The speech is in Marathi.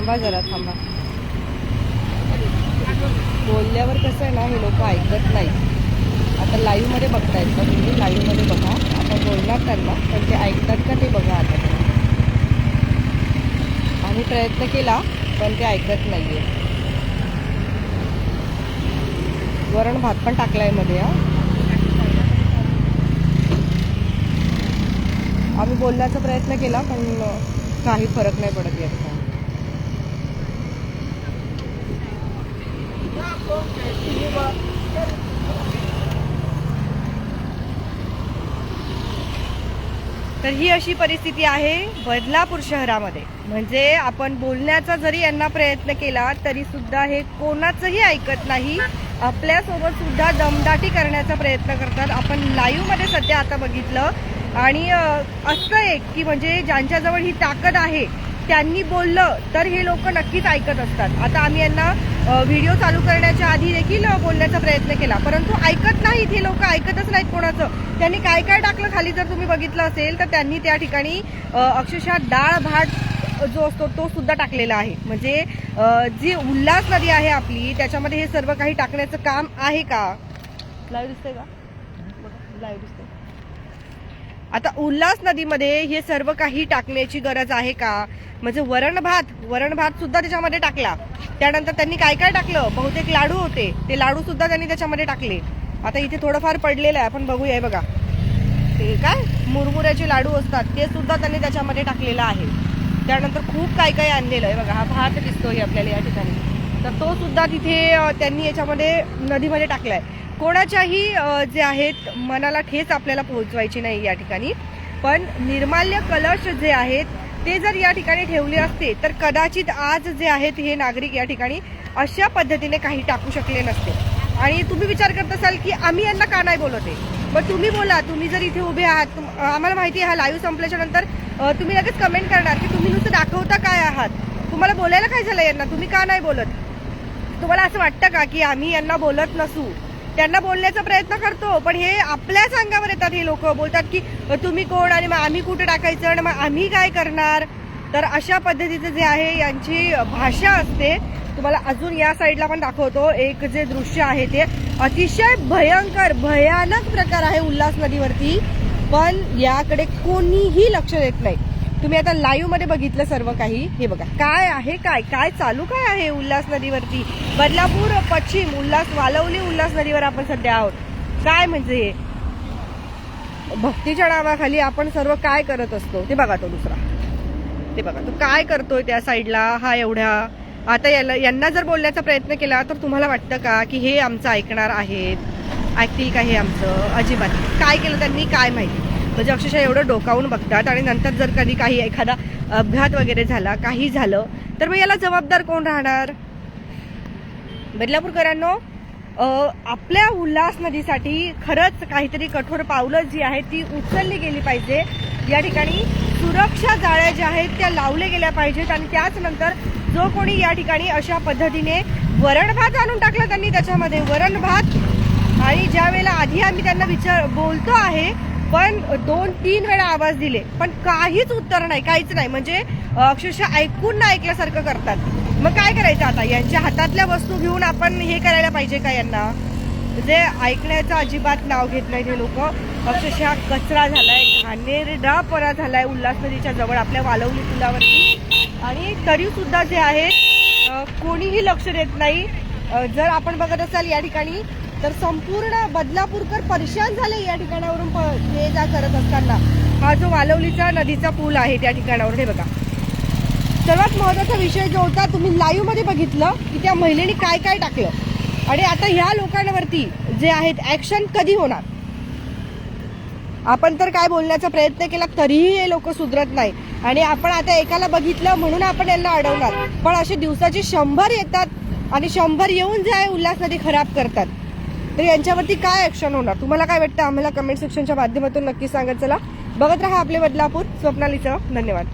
थांबा जरा थांबा. बोलल्यावर कसं आहे ना हे लोक ऐकत नाही आता लाईव्हमध्ये बघतायत का तुम्ही लाईव्हमध्ये बघा. आता बोलणार त्यांना पण ते ऐकतात का ते बघा आता. आम्ही प्रयत्न केला पण ते ऐकत नाहीये. वरण भात पण टाकलायमध्ये हा. आम्ही बोलण्याचा प्रयत्न केला पण काही फरक नाही पडत याचा. तर ही अशी परिस्थिती आहे बदलापूर शहरामध्ये. म्हणजे आपण बोलण्याचा जरी यांना प्रयत्न केला तरी सुद्धा हे कोणाचंही ऐकत नाही. आपल्यासोबत सुद्धा दमदाटी करण्याचा प्रयत्न करतात. आपण लाईव्हमध्ये सध्या आता बघितलं. आणि असं एक की म्हणजे ज्यांच्याजवळ ही ताकद आहे त्यांनी बोललं तर हे लोक नक्कीच ऐकत असतात. आता आम्ही यांना व्हिडिओ चालू करण्याच्या आधी देखील बोलण्याचा प्रयत्न केला. परंतु ऐकत नाहीत हे लोक ऐकतच नाहीत कोणाचं. त्यांनी काय काय टाकलं खाली जर तुम्ही बघितलं असेल तर त्यांनी त्या ठिकाणी अक्षरशः डाळ भात जो असतो तो सुद्धा टाकलेला आहे. म्हणजे जी उल्हास नदी आहे आपली त्याच्यामध्ये हे सर्व काही टाकण्याचं काम आहे का? लाईव्ह दिसतंय का? लाईव्ह दिसतंय. आता उल्हास नदीमध्ये हे सर्व काही टाकण्याची गरज आहे का? म्हणजे वरण भात वरण भात सुद्धा त्याच्यामध्ये टाकला. त्यानंतर त्यांनी काय काय टाकलं? बहुतेक लाडू होते. ते लाडू सुद्धा त्यांनी त्याच्यामध्ये टाकले. आता इथे थोडंफार पडलेलं आहे. आपण बघूया हे बघा. ते काय? मुरमुऱ्याचे लाडू असतात. ते सुद्धा त्यांनी त्याच्यामध्ये टाकलेलं आहे. त्यानंतर खूप काय काय आणलेलं आहे. बघा हा भात दिसतोय आपल्याला या ठिकाणी. तर तो सुद्धा तिथे त्यांनी याच्यामध्ये नदीमध्ये टाकलाय. कोणाच्याही जे आहेत मनाला ठेच आपल्याला पोहोचवायची नाही या ठिकाणी. पण निर्माल्य कलश जे आहेत ते जर या ठिकाणी ठेवले असते तर कदाचित आज जे आहेत हे नागरिक या ठिकाणी अशा पद्धतीने काही टाकू शकले नसते. आणि तुम्ही विचार करत असाल की आम्ही यांना का नाही बोलवते पण तुम्ही बोला तुम्ही जर इथे उभे आहात आम्हाला माहिती आहे हा लाईव्ह संपल्याच्या नंतर तुम्ही लगेच कमेंट करणार की तुम्ही नुसतं दाखवता काय आहात? तुम्हाला बोलायला काय झालं यांना? तुम्ही का नाही बोलत? तुम्हाला असं वाटतं का की आम्ही यांना बोलत नसू? त्यांना बोलण्याचा प्रयत्न करतो पण हे आपल्याच अंगावर येतात हे लोक. बोलतात की तुम्ही कोण आणि मग आम्ही कुठे टाकायचं आणि मग आम्ही काय करणार? तर अशा पद्धतीचं जे आहे यांची भाषा असते. तुम्हाला अजून या साईडला पण दाखवतो. एक जे दृश्य आहे ते अतिशय भयंकर भयानक प्रकार आहे उल्हास नदीवरती. पण याकडे कोणीही लक्ष देत नाही. तुम्ही आता लाईव्हमध्ये बघितलं सर्व काही. हे बघा. काय आहे काय काय चालू काय आहे उल्हास नदीवरती? बदलापूर पश्चिम उल्हास वालवली उल्हास नदीवर आपण सध्या आहोत. काय म्हणजे भक्तीच्या नावाखाली आपण सर्व काय करत असतो? ते बघा तो दुसरा. ते बघा. तो काय करतोय त्या साईडला हा एवढ्या आता याला यांना जर बोलण्याचा प्रयत्न केला तर तुम्हाला वाटतं का की हे आमचं ऐकणार आहेत? ऐकतील का हे आमचं? अजिबात. काय केलं त्यांनी? काय माहिती? म्हणजे अक्षरशः एवढं डोकावून बघतात आणि नंतर जर कधी काही एखादा अपघात वगैरे झाला काही झालं तर मग याला जबाबदार कोण राहणार? बदलापूरकरांनो आपल्या उल्हास नदीसाठी खरंच काहीतरी कठोर पावलं जी आहेत ती उचलली गेली पाहिजे. या ठिकाणी सुरक्षा जाळ्या ज्या आहेत त्या लावल्या गेल्या पाहिजेत आणि त्याच नंतर जो कोणी या ठिकाणी अशा पद्धतीने वरण भात आणून टाकला त्यांनी त्याच्यामध्ये. वरण भात आणि ज्या वेळेला आधी आम्ही त्यांना विचार बोलतो आहे पण दोन तीन वेळा आवाज दिले. पण काहीच उत्तर नाही काहीच नाही. म्हणजे अक्षरशः ऐकून ना ऐकल्यासारखं करतात. मग काय करायचं आता? यांच्या हातातल्या वस्तू घेऊन आपण हे करायला पाहिजे का यांना? म्हणजे ऐकण्याचं अजिबात नाव घेत नाही हे लोक. अक्षरशः कचरा झालाय घाणेरडापणा झालाय उल्हास नदीच्या जवळ आपल्या वालवली पुलावरती. आणि तरी सुद्धा जे आहे कोणीही लक्ष देत नाही. जर आपण बघत असाल या ठिकाणी तर संपूर्ण बदलापूरकर परेशान झाले या ठिकाणावरून प- ये जा करत असताना. हा जो वालवलीचा नदीचा पूल आहे त्या ठिकाणावर हे बघा. सर्वात महत्त्वाचा विषय जो होता तुम्ही लाईव्हमध्ये बघितलं की त्या महिलेने काय काय टाकलं. आणि आता ह्या लोकांवरती जे आहेत ऍक्शन कधी होणार? आपण तर काय बोलण्याचा प्रयत्न केला तरीही हे लोक सुधरत नाही. आणि आपण आता एकाला बघितलं म्हणून आपण यांना अडवणार. पण असे दिवसाचे शंभर येतात आणि शंभर येऊन जे आहे उल्हास नदी खराब करतात. तर यांच्यावरती काय ऍक्शन होणार? तुम्हाला काय वाटतं? आम्हाला कमेंट सेक्शनच्या माध्यमातून नक्की सांगत चला बघत राहा आपले बदलापूर स्वप्नालीचं. धन्यवाद.